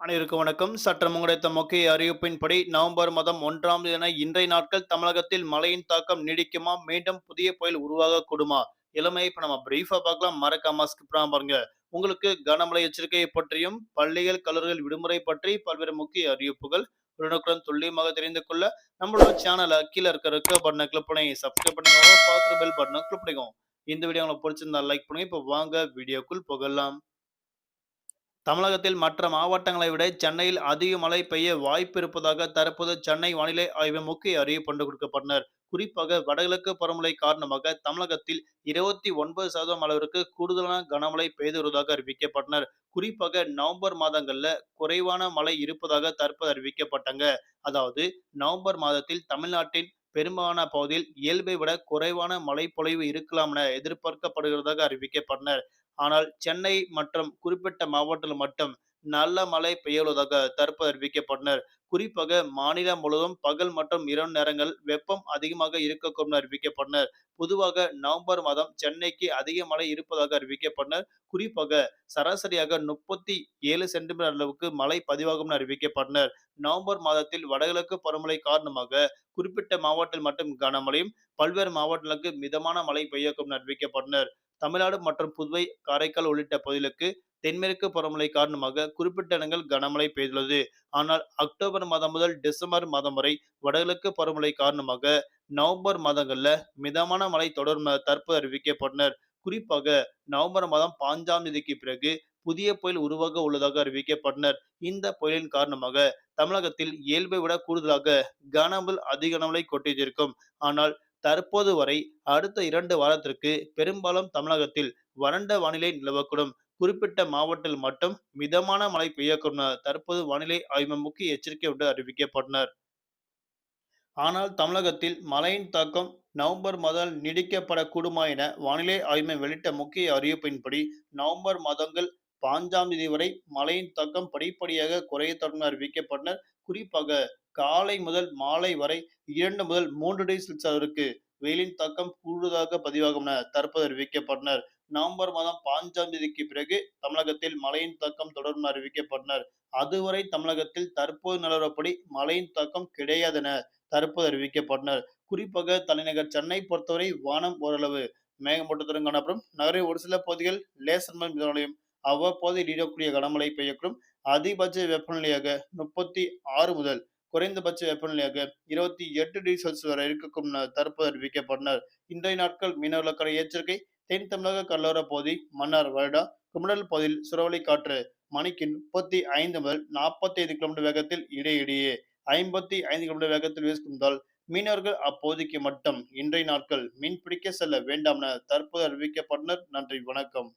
அனைவருக்கும் வணக்கம். சற்றம் கிடைத்த முக்கிய அறிவிப்பின்படி நவம்பர் மாதம் ஒன்றாம் தேதி இன்றைய நாட்கள் தமிழகத்தில் மழையின் தாக்கம் நீடிக்குமா? மீண்டும் புதிய புயல் உருவாக கூடுமா இளமை இப்ப நம்ம பிரீஃபா பார்க்கலாம். மறக்காம மாஸ்க் பாருங்க. உங்களுக்கு கனமழை எச்சரிக்கையை பற்றியும் பள்ளிகள் கல்லூரிகள் விடுமுறை பற்றி பல்வேறு முக்கிய அறிவிப்புகள் உடனுக்குடன் துல்லியமாக தெரிந்து கொள்ள நம்மளோட சேனலை கீழே இருக்க இருக்க பட்டனை கிளிக் பண்ணி சப்ஸ்கிரைப் பண்ணுங்க. பார்த்து பெல் பட்டனை கிளிக் பண்ணிக்கோங்க. இந்த வீடியோ உங்களுக்கு பிடிச்சிருந்தா லைக் பண்ணுங்க. இப்போ வாங்க வீடியோக்குள் போகலாம். தமிழகத்தில் மற்ற மாவட்டங்களை விட சென்னையில் அதிக மழை பெய்ய வாய்ப்பு இருப்பதாக தற்போது சென்னை வானிலை ஆய்வு முக்கிய அறிவிப்பு கொடுக்கப்பட்டனர். குறிப்பாக வடகிழக்கு பருவமழை காரணமாக தமிழகத்தில் இருபத்தி ஒன்பது சதவீதம் அளவிற்கு கூடுதலான கனமழை பெய்து வருவதாக அறிவிக்கப்பட்டனர். குறிப்பாக நவம்பர் மாதங்கள்ல குறைவான மழை இருப்பதாக தற்போது அறிவிக்கப்பட்டாங்க. அதாவது நவம்பர் மாதத்தில் தமிழ்நாட்டின் பெரும்பாலான பகுதியில் இயல்பை விட குறைவான மழை பொழிவு இருக்கலாம் என எதிர்பார்க்கப்படுகிறதாக அறிவிக்கப்பட்டனர். ஆனால் சென்னை மற்றும் குறிப்பிட்ட மாவட்டத்தில் மட்டும் நல்ல மழை பெய்யுவதாக தற்போது அறிவிக்கப்பட்டனர். குறிப்பாக மாநிலம் முழுவதும் பகல் மற்றும் இரவு நேரங்கள் வெப்பம் அதிகமாக இருக்கக்கூடும் அறிவிக்கப்பட்டனர். பொதுவாக நவம்பர் மாதம் சென்னைக்கு அதிக மழை இருப்பதாக அறிவிக்கப்பட்டனர். குறிப்பாக சராசரியாக முப்பத்தி ஏழு சென்டிமீட்டர் அளவுக்கு மழை பதிவாகும் அறிவிக்கப்பட்டனர். நவம்பர் மாதத்தில் வடகிழக்கு பருவமழை காரணமாக குறிப்பிட்ட மாவட்டத்தில் மட்டும் கனமழையும் பல்வேறு மாவட்டங்களுக்கு மிதமான மழை பெய்யக்கும் அறிவிக்கப்பட்டனர். தமிழ்நாடு மற்றும் புதுவை காரைக்கால் உள்ளிட்ட பகுதிகளுக்கு தென்மேற்கு பருவமழை காரணமாக குறிப்பிட்ட இடங்கள் கனமழை பெய்துள்ளது. ஆனால் அக்டோபர் மாதம் முதல் டிசம்பர் மாதம் வரை வடகிழக்கு பருவமழை காரணமாக நவம்பர் மாதங்கள்ல மிதமான மழை தொடரும் தற்போது அறிவிக்கப்பட்டனர். குறிப்பாக நவம்பர் மாதம் பாஞ்சாம் தேதிக்கு பிறகு புதிய புயல் உருவாக உள்ளதாக அறிவிக்கப்பட்டனர். இந்த புயலின் காரணமாக தமிழகத்தில் இயல்பை விட கூடுதலாக கனமல் அதிக கனமழை கொட்டியிருக்கும். ஆனால் தற்போது வரை அடுத்த இரண்டு வாரத்திற்கு பெரும்பாலும் தமிழகத்தில் வறண்ட வானிலை நிலவக்கூடும். குறிப்பிட்ட மாவட்டத்தில் மட்டும் மிதமான மழை பெய்யக்கூடும். தற்போது வானிலை ஆய்வு முக்கிய எச்சரிக்கை விட்டு அறிவிக்கப்பட்டனர் ஆனால் தமிழகத்தில் மழையின் தாக்கம் நவம்பர் மாதம் நீடிக்கப்படக்கூடுமா என வானிலை ஆய்வு வெளியிட்ட முக்கிய அறிவிப்பின்படி நவம்பர் மாதங்கள் பாஞ்சாம் தேதி வரை மழையின் தாக்கம் படிப்படியாக குறைய தொடங்க அறிவிக்கப்பட்டனர் குறிப்பாக காலை முதல் மாலை வரை இரண்டு முதல் மூன்று டிகிரி செல்சியஸ் அளவிற்கு வெயிலின் தாக்கம் கூடுதலாக பதிவாகும் என தற்போது அறிவிக்கப்பட்டனர் நவம்பர் மாதம் பாஞ்சாம் தேதிக்கு பிறகு தமிழகத்தில் மழையின் தாக்கம் தொடரும் அறிவிக்கப்பட்டனர். அதுவரை தமிழகத்தில் தற்போது நிலவரப்படி மழையின் தாக்கம் கிடையாது என தற்போது அறிவிக்கப்பட்டனர். குறிப்பாக தலைநகர் சென்னை பொறுத்தவரை வானம் ஓரளவு மேகமூட்டத்துடன் காணப்படும். நகரின் ஒரு சில பகுதிகள் லேசர் மிதமலையும் அவ்வப்போது இடக்கூடிய கனமழை பெய்யக்கூடும். அதிகபட்ச வெப்பநிலையாக முப்பத்தி ஆறு முதல் குறைந்தபட்ச வெப்பநிலையாக இருபத்தி எட்டு டிகிரி செல்சியஸ் வரை இருக்கக்கும் தற்போது அறிவிக்கப்பட்டனர். இன்றைய நாட்கள் மீனவர்களுக்கான எச்சரிக்கை தென் தமிழக கடலோர பகுதி மன்னார் வருடா குமடல் பகுதியில் சுரவலை காற்று மணிக்கு முப்பத்தி ஐந்து முதல் நாற்பத்தி ஐந்து கிலோமீட்டர் வேகத்தில் இடையிடையே ஐம்பத்தி ஐந்து கிலோமீட்டர் வேகத்தில் வீசுகின்றால் மீனவர்கள் அப்போதைக்கு மட்டும் இன்றைய நாட்கள் மீன் பிடிக்க செல்ல வேண்டாம் என தற்போது அறிவிக்கப்பட்டனர். நன்றி வணக்கம்.